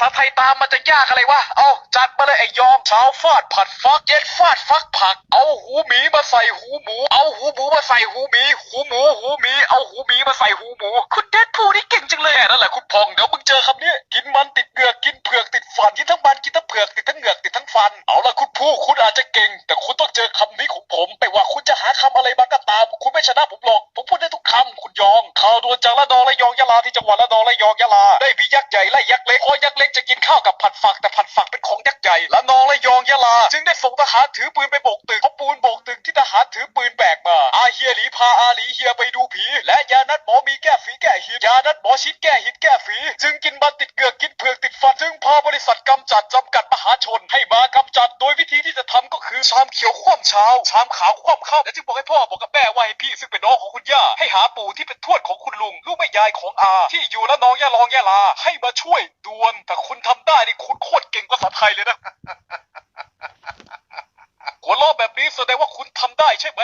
ษาไทยตามมันจะยากอะไรวะ เอาจัดมาเลยไอ้ยองเช้าฟาดผัดฟักเย็นฟาดฟักผัก เอาหูหมีมาใส่หูหมู เอาหูหมูมาใส่หูหมี หูหมู หูหมี เอาหูหมีมาใส่หูหมู คุณเดดพูลนี่เก่งจังเลยนั่นแหละคุณพอง เดี๋ยวมึงเจอคำนี้ กินมันติดเหงือก กินเผือกติดฟัน กินทั้งมัน กินทั้งเผือกติดทั้งเหงือก ฟัน เอาละคุณผู้คุณอาจจะเก่ง แต่คุณต้องเจอคำนี้ของผม ไม่ว่าคุณจะหาคำอะไรมาก็ตาม คุณไม่ชนะผมหรอก ผมพูดได้ทุกคำคุณยองข่าวด่วนจากละนองและยองยะลาที่จังหวัดละนองและยองยะลา ได้มียักษ์ใหญ่ไล่ยักษ์เล็กเพราะยักษ์เล็กจะกินข้าวกับผัดฝักแต่ผัดฝักเป็นของยักษ์ใหญ่ละนองและยองยะลา จึงได้ส่งทหารถือปืนไปโบกตึกเพราะปูนโบกตึกที่ทหารถือปืนแบกมาอาเฮียหลีพาอาหลีเฮียไปดูผี และยานัดหมอมีแก้ฝีแก้ หินยานัดหมอชิดแก้หินแก้ฝี จึงกินมันติดเหงือกกินเผือกติดฟัน จึงพาบริษัทกำจัดจำกัดมหาชน ให้มากำจัดโดยวิธีที่จะทำก็คือชามเขียวคว่ำเช้าชามขาวคว่ำค่ำและจึงบอกให้พ่อบอกกับแม่ว่าให้พี่ซึ่งเป็นน้องของคุณย่าให้หาปู่ที่เป็นทวดของคุณลุงลูกแม่ยายของอาที่อยู่และน้องย่าลองย่าลา ให้มาช่วยด่วน แต่คุณทำได้นี่คุณโคตรเก่งภาษาไทยเลยนะหัวเราะแบบนี้แสดงว่าคุณทำได้ใช่ไหม